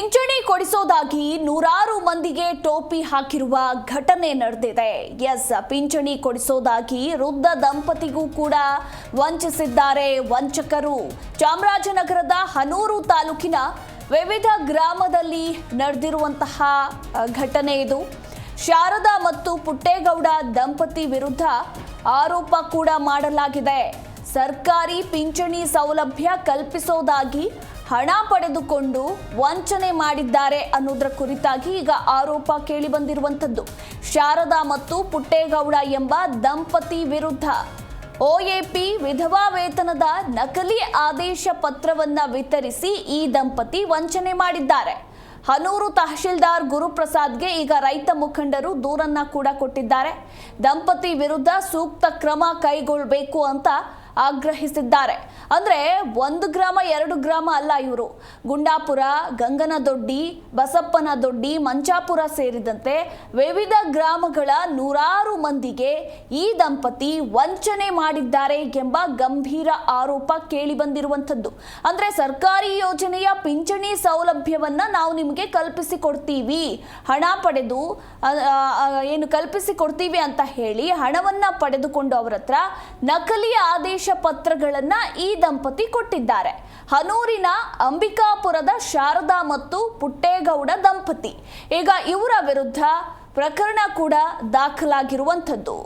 ಪಿಂಚಣಿ ಕೊಡಿಸೋದಾಗಿ ನೂರಾರು ಮಂದಿಗೆ ಟೋಪಿ ಹಾಕಿರುವ ಘಟನೆ ನಡೆದಿದೆ. ಎಸ್, ಪಿಂಚಣಿ ಕೊಡಿಸೋದಾಗಿ ವೃದ್ಧ ದಂಪತಿಗೂ ಕೂಡ ವಂಚಿಸಿದ್ದಾರೆ ವಂಚಕರು. ಚಾಮರಾಜನಗರದ ಹನೂರು ತಾಲೂಕಿನ ವಿವಿಧ ಗ್ರಾಮದಲ್ಲಿ ನಡೆದಿರುವಂತಹ ಘಟನೆ ಇದು. ಶಾರದಾ ಮತ್ತು ಪುಟ್ಟೇಗೌಡ ದಂಪತಿ ವಿರುದ್ಧ ಆರೋಪ ಕೂಡ ಮಾಡಲಾಗಿದೆ. ಸರ್ಕಾರಿ ಪಿಂಚಣಿ ಸೌಲಭ್ಯ ಕಲ್ಪಿಸೋದಾಗಿ ಹಣ ಪಡೆದುಕೊಂಡು ವಂಚನೆ ಮಾಡಿದ್ದಾರೆ ಅನ್ನೋದರ ಕುರಿತಾಗಿ ಈಗ ಆರೋಪ ಕೇಳಿಬಂದಿರುವಂಥದ್ದು. ಶಾರದಾ ಮತ್ತು ಪುಟ್ಟೇಗೌಡ ಎಂಬ ದಂಪತಿ ವಿರುದ್ಧ ಒಎಪಿ ವಿಧವಾ ವೇತನದ ನಕಲಿ ಆದೇಶ ಪತ್ರವನ್ನ ವಿತರಿಸಿ ಈ ದಂಪತಿ ವಂಚನೆ ಮಾಡಿದ್ದಾರೆ. ಹನೂರು ತಹಶೀಲ್ದಾರ್ ಗುರುಪ್ರಸಾದ್ಗೆ ಈಗ ರೈತ ಮುಖಂಡರು ದೂರನ್ನ ಕೂಡ ಕೊಟ್ಟಿದ್ದಾರೆ. ದಂಪತಿ ವಿರುದ್ಧ ಸೂಕ್ತ ಕ್ರಮ ಕೈಗೊಳ್ಳಬೇಕು ಅಂತ ಆಗ್ರಹಿಸಿದ್ದಾರೆ. ಅಂದ್ರೆ ಒಂದು ಗ್ರಾಮ, ಎರಡು ಗ್ರಾಮ ಅಲ್ಲ ಇವರು. ಗುಂಡಾಪುರ, ಗಂಗನದೊಡ್ಡಿ, ಬಸಪ್ಪನದೊಡ್ಡಿ, ಮಂಚಾಪುರ ಸೇರಿದಂತೆ ವಿವಿಧ ಗ್ರಾಮಗಳ ನೂರಾರು ಮಂದಿಗೆ ಈ ದಂಪತಿ ವಂಚನೆ ಮಾಡಿದ್ದಾರೆ ಎಂಬ ಗಂಭೀರ ಆರೋಪ ಕೇಳಿ ಬಂದಿರುವಂಥದ್ದು. ಅಂದ್ರೆ ಸರ್ಕಾರಿ ಯೋಜನೆಯ ಪಿಂಚಣಿ ಸೌಲಭ್ಯವನ್ನ ನಾವು ನಿಮಗೆ ಕಲ್ಪಿಸಿ ಕೊಡ್ತೀವಿ ಹಣ ಪಡೆದು ಏನು ಕಲ್ಪಿಸಿ ಕೊಡ್ತೀವಿ ಅಂತ ಹೇಳಿ ಹಣವನ್ನ ಪಡೆದುಕೊಂಡು ಅವರ ಹತ್ರ ನಕಲಿ ಆದೇಶ ಪತ್ರಗಳನ್ನ ಈ ದಂಪತಿ ಕೊಟ್ಟಿದ್ದಾರೆ. ಹನೂರಿನ ಅಂಬಿಕಾಪುರದ ಶಾರದಾ ಮತ್ತು ಪುಟ್ಟೇಗೌಡ ದಂಪತಿ. ಈಗ ಇವರ ವಿರುದ್ಧ ಪ್ರಕರಣ ಕೂಡ ದಾಖಲಾಗಿರುವಂಥದ್ದು.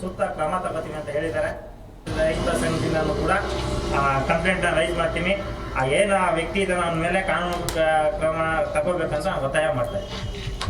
ಸೂಕ್ತ ಕ್ರಮ ತಗೋತೀವಿ ಅಂತ ಹೇಳಿದ್ದಾರೆ. ರೈತ ಸಂಘದಿಂದ ಕೂಡ ಕಂಪ್ಲೇಂಟ್ ರೈಸ್ ಮಾಡ್ತೀನಿ. ಏನು ವ್ಯಕ್ತಿ ಇದನ್ನ ಮೇಲೆ ಕಾನೂನು ಕ್ರಮ ತಗೋಬೇಕಂತ ಒತ್ತಾಯ ಮಾಡ್ತಾ ಇದ್ದೀನಿ.